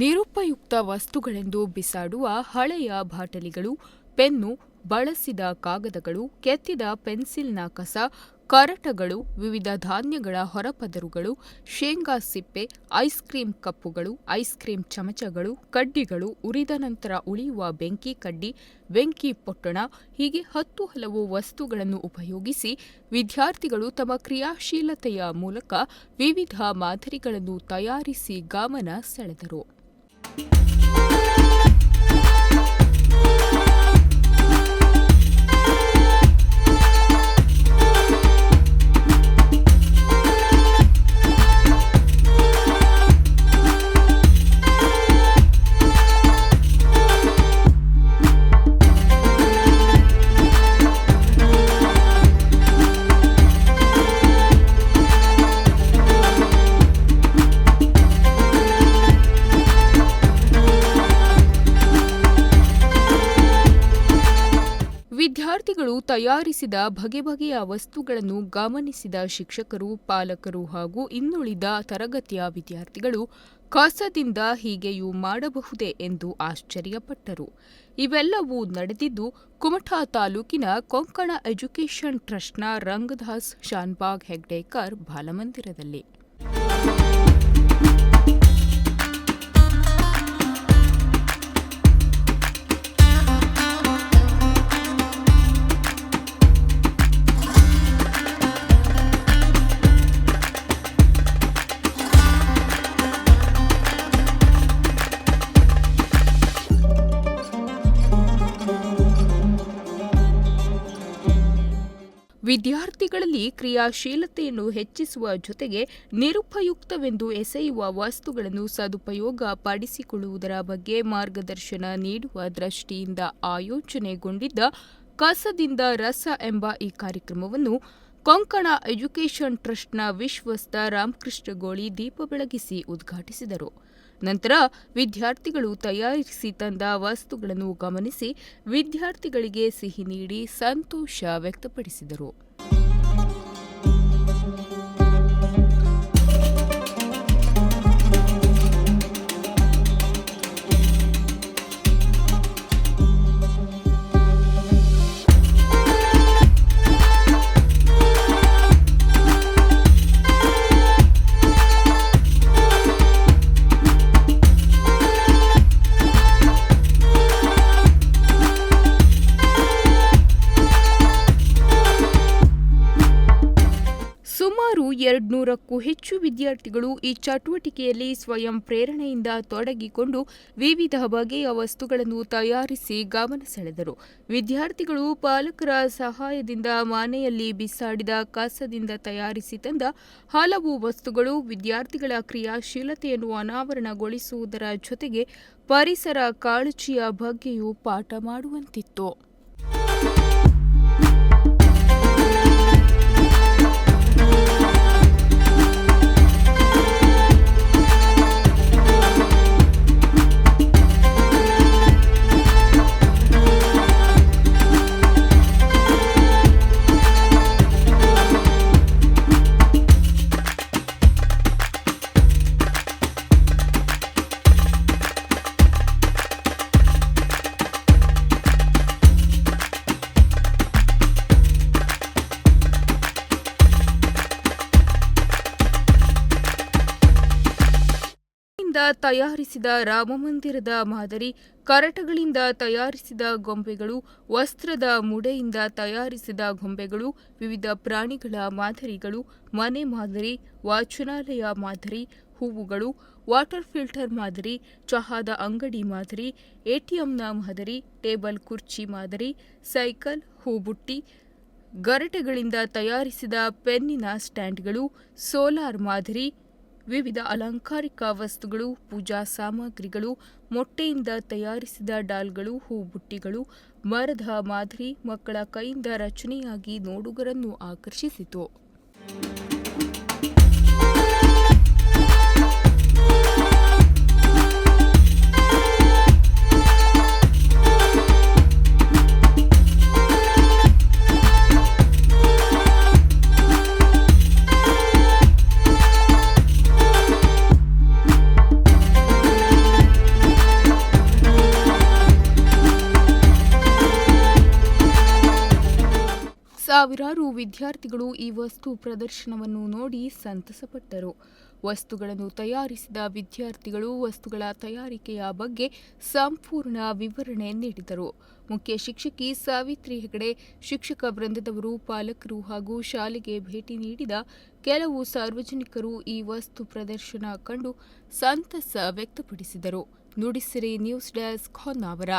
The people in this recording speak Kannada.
ನಿರುಪಯುಕ್ತ ವಸ್ತುಗಳೆಂದು ಬಿಸಾಡುವ ಹಳೆಯ ಬಾಟಲಿಗಳು, ಪೆನ್ನು, ಬಳಸಿದ ಕಾಗದಗಳು, ಕೆತ್ತಿದ ಪೆನ್ಸಿಲ್ನ ಕಸ, ಕರಟಗಳು, ವಿವಿಧ ಧಾನ್ಯಗಳ ಹೊರಪದರುಗಳು, ಶೇಂಗಾ ಸಿಪ್ಪೆ, ಐಸ್ ಕ್ರೀಂ ಕಪ್ಪುಗಳು, ಐಸ್ ಕ್ರೀಂ ಚಮಚಗಳು, ಕಡ್ಡಿಗಳು, ಉರಿದ ನಂತರ ಉಳಿಯುವ ಬೆಂಕಿ ಕಡ್ಡಿ, ಬೆಂಕಿ ಪೊಟ್ಟಣ, ಹೀಗೆ ಹತ್ತು ಹಲವು ವಸ್ತುಗಳನ್ನು ಉಪಯೋಗಿಸಿ ವಿದ್ಯಾರ್ಥಿಗಳು ತಮ್ಮ ಕ್ರಿಯಾಶೀಲತೆಯ ಮೂಲಕ ವಿವಿಧ ಮಾದರಿಗಳನ್ನು ತಯಾರಿಸಿ ಗಮನ ಸೆಳೆದರು. Thank you. ವಿದ್ಯಾರ್ಥಿಗಳು ತಯಾರಿಸಿದ ಬಗೆ ಬಗೆಯ ವಸ್ತುಗಳನ್ನು ಗಮನಿಸಿದ ಶಿಕ್ಷಕರು, ಪಾಲಕರು ಹಾಗೂ ಇನ್ನುಳಿದ ತರಗತಿಯ ವಿದ್ಯಾರ್ಥಿಗಳು ಕಸದಿಂದ ಹೀಗೆಯೂ ಮಾಡಬಹುದೇ ಎಂದು ಆಶ್ಚರ್ಯಪಟ್ಟರು. ಇವೆಲ್ಲವೂ ನಡೆದಿದ್ದು ಕುಮಟಾ ತಾಲೂಕಿನ ಕೊಂಕಣ ಎಜುಕೇಷನ್ ಟ್ರಸ್ಟ್ನ ರಂಗದಾಸ್ ಶಾನ್ಬಾಗ್ ಹೆಗ್ಡೇಕರ್ ಬಾಲಮಂದಿರದಲ್ಲಿ. ವಿದ್ಯಾರ್ಥಿಗಳಲ್ಲಿ ಕ್ರಿಯಾಶೀಲತೆಯನ್ನು ಹೆಚ್ಚಿಸುವ ಜೊತೆಗೆ ನಿರುಪಯುಕ್ತವೆಂದು ಎಸೆಯುವ ವಸ್ತುಗಳನ್ನು ಸದುಪಯೋಗ ಪಡಿಸಿಕೊಳ್ಳುವುದರ ಬಗ್ಗೆ ಮಾರ್ಗದರ್ಶನ ನೀಡುವ ದೃಷ್ಟಿಯಿಂದ ಆಯೋಜನೆಗೊಂಡಿದ್ದ ಕಸದಿಂದ ರಸ ಎಂಬ ಈ ಕಾರ್ಯಕ್ರಮವನ್ನು ಕೊಂಕಣ ಎಜುಕೇಷನ್ ಟ್ರಸ್ಟ್ನ ವಿಶ್ವಸ್ತ ರಾಮಕೃಷ್ಣ ಗೋಳಿ ದೀಪ ಬೆಳಗಿಸಿ ಉದ್ಘಾಟಿಸಿದರು. ನಂತರ ವಿದ್ಯಾರ್ಥಿಗಳು ತಯಾರಿಸಿ ತಂದ ವಸ್ತುಗಳನ್ನು ಗಮನಿಸಿ ವಿದ್ಯಾರ್ಥಿಗಳಿಗೆ ಸಿಹಿ ನೀಡಿ ಸಂತೋಷ ವ್ಯಕ್ತಪಡಿಸಿದರು. ಎರಡ್ನೂರಕ್ಕೂ ಹೆಚ್ಚು ವಿದ್ಯಾರ್ಥಿಗಳು ಈ ಚಟುವಟಿಕೆಯಲ್ಲಿ ಸ್ವಯಂ ಪ್ರೇರಣೆಯಿಂದ ತೊಡಗಿಕೊಂಡು ವಿವಿಧ ಬಗೆಯ ವಸ್ತುಗಳನ್ನು ತಯಾರಿಸಿ ಗಮನ ಸೆಳೆದರು. ವಿದ್ಯಾರ್ಥಿಗಳು ಪಾಲಕರ ಸಹಾಯದಿಂದ ಮನೆಯಲ್ಲಿ ಬಿಸಾಡಿದ ಕಸದಿಂದ ತಯಾರಿಸಿ ತಂದ ಹಲವು ವಸ್ತುಗಳು ವಿದ್ಯಾರ್ಥಿಗಳ ಕ್ರಿಯಾಶೀಲತೆಯನ್ನು ಅನಾವರಣಗೊಳಿಸುವುದರ ಜೊತೆಗೆ ಪರಿಸರ ಕಾಳಜಿಯ ಬಗ್ಗೆಯೂ ಪಾಠ ಮಾಡುವಂತಿತ್ತು. ತಯಾರಿಸಿದ ರಾಮಮಂದಿರದ ಮಾದರಿ, ಕರಟಗಳಿಂದ ತಯಾರಿಸಿದ ಗೊಂಬೆಗಳು, ವಸ್ತ್ರದ ಮುಡೆಯಿಂದ ತಯಾರಿಸಿದ ಗೊಂಬೆಗಳು, ವಿವಿಧ ಪ್ರಾಣಿಗಳ ಮಾದರಿಗಳು, ಮನೆ ಮಾದರಿ, ವಾಚನಾಲಯ ಮಾದರಿ, ಹೂವುಗಳು, ವಾಟರ್ ಫಿಲ್ಟರ್ ಮಾದರಿ, ಚಹಾದ ಅಂಗಡಿ ಮಾದರಿ, ಎಟಿಎಂನ ಮಾದರಿ, ಟೇಬಲ್ ಕುರ್ಚಿ ಮಾದರಿ, ಸೈಕಲ್, ಹೂಬುಟ್ಟಿ, ಗರಟೆಗಳಿಂದ ತಯಾರಿಸಿದ ಪೆನ್ನಿನ ಸ್ಟ್ಯಾಂಡ್ಗಳು, ಸೋಲಾರ್ ಮಾದರಿ ವಿವಿಧ ಅಲಂಕಾರಿಕ ವಸ್ತುಗಳು, ಪೂಜಾ ಸಾಮಗ್ರಿಗಳು, ಮೊಟ್ಟೆಯಿಂದ ತಯಾರಿಸಿದ ಡಾಲ್ಗಳು, ಹೂಬುಟ್ಟಿಗಳು, ಮರದ ಮಾದರಿ ಮಕ್ಕಳ ಕೈಯಿಂದ ರಚನೆಯಾಗಿ ನೋಡುಗರನ್ನು ಆಕರ್ಷಿಸಿತು. ಸಾವಿರಾರು ವಿದ್ಯಾರ್ಥಿಗಳು ಈ ವಸ್ತು ಪ್ರದರ್ಶನವನ್ನು ನೋಡಿ ಸಂತಸಪಟ್ಟರು. ವಸ್ತುಗಳನ್ನು ತಯಾರಿಸಿದ ವಿದ್ಯಾರ್ಥಿಗಳು ವಸ್ತುಗಳ ತಯಾರಿಕೆಯ ಬಗ್ಗೆ ಸಂಪೂರ್ಣ ವಿವರಣೆ ನೀಡಿದರು. ಮುಖ್ಯ ಶಿಕ್ಷಕಿ ಸಾವಿತ್ರಿ ಹೆಗಡೆ, ಶಿಕ್ಷಕ ವೃಂದದವರು, ಪಾಲಕರು ಹಾಗೂ ಶಾಲೆಗೆ ಭೇಟಿ ನೀಡಿದ ಕೆಲವು ಸಾರ್ವಜನಿಕರು ಈ ವಸ್ತು ಪ್ರದರ್ಶನ ಕಂಡು ಸಂತಸ ವ್ಯಕ್ತಪಡಿಸಿದರು. Nudisiri news desk Honnavar.